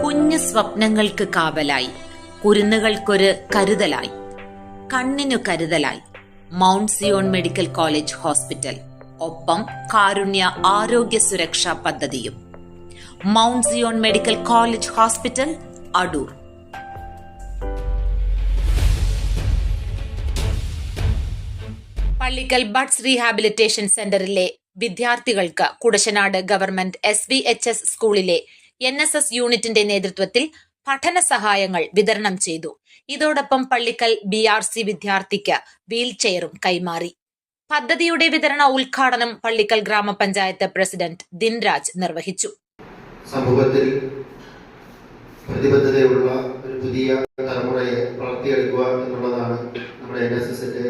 കുഞ്ഞു സ്വപ്നങ്ങൾക്ക് കാവലായി. കുരുന്നുകൾക്കൊരു കരുതലായി. കണ്ണിനു കരുതലായി. Mount Zion Medical College Hospital. ഒപ്പം കാരുണ്യ ആരോഗ്യ സുരക്ഷാ പദ്ധതിയും. Mount Zion Medical College Hospital Adoor. Pallickal Buds rehabilitation സെന്ററിലെ വിദ്യാർത്ഥികൾക്ക് Kudassanad government S B H S സ്കൂളിലെ എൻ എസ് എസ് യൂണിറ്റിന്റെ നേതൃത്വത്തിൽ പഠന സഹായങ്ങൾ വിതരണം ചെയ്തു. ഇതോടൊപ്പം പള്ളിക്കൽ ബി ആർ സി വിദ്യാർത്ഥിക്ക് വീൽ ചെയറും കൈമാറി. പദ്ധതിയുടെ വിതരണ ഉദ്ഘാടനം പള്ളിക്കൽ ഗ്രാമപഞ്ചായത്ത് പ്രസിഡന്റ് ദിൻരാജ് നിർവഹിച്ചു. സമൂഹത്തിൽ പ്രതിബദ്ധതയുള്ള ഒരു പുതിയ തലമുറയെ വളർത്തിയെടുക്കുക എന്നുള്ളതാണ് നമ്മുടെ എൻ എസ് എസിന്റെ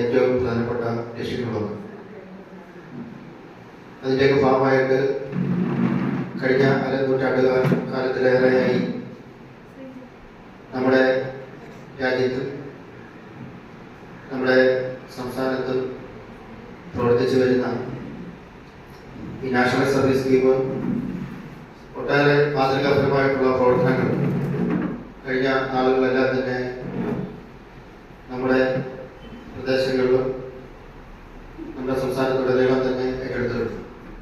ഏറ്റവും പ്രധാനപ്പെട്ട ലക്ഷ്യങ്ങളൊന്ന് അതിന്റെയൊക്കെ ഭാഗമായിട്ട് കഴിഞ്ഞ അര നൂറ്റാണ്ട് കാല- കാലത്തിലേറെയായി നമ്മുടെ രാജ്യത്ത് നമ്മുടെ സംസ്ഥാനത്ത് പ്രവർത്തിച്ചു വരുന്ന ഈ നാഷണൽ സർവീസ് സ്കീം ഒട്ടേറെ മാതൃകാപരമായിട്ടുള്ള പ്രവർത്തനങ്ങൾ കഴിഞ്ഞ നാളുകളെല്ലാം തന്നെ നമ്മുടെ പ്രദേശങ്ങളിലും നമ്മുടെ സംസ്ഥാനത്തുടനീളം തന്നെ ഏറ്റെടുത്തിട്ടുണ്ട്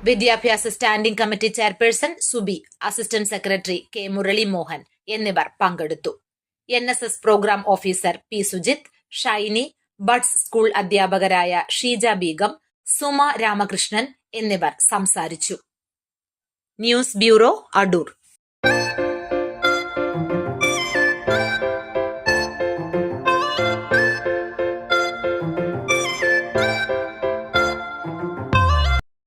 വിദ്യാഭ്യാസ standing committee chairperson Subi assistant secretary K Murali Mohan എന്നിവർ പങ്കെടുത്തു. N S S programme officer P Sujith Shiny Buds school അധ്യാപകരായ ഷീജ ബീഗം സുമ രാമകൃഷ്ണൻ എന്നിവർ സംസാരിച്ചു. News bureau Adoor.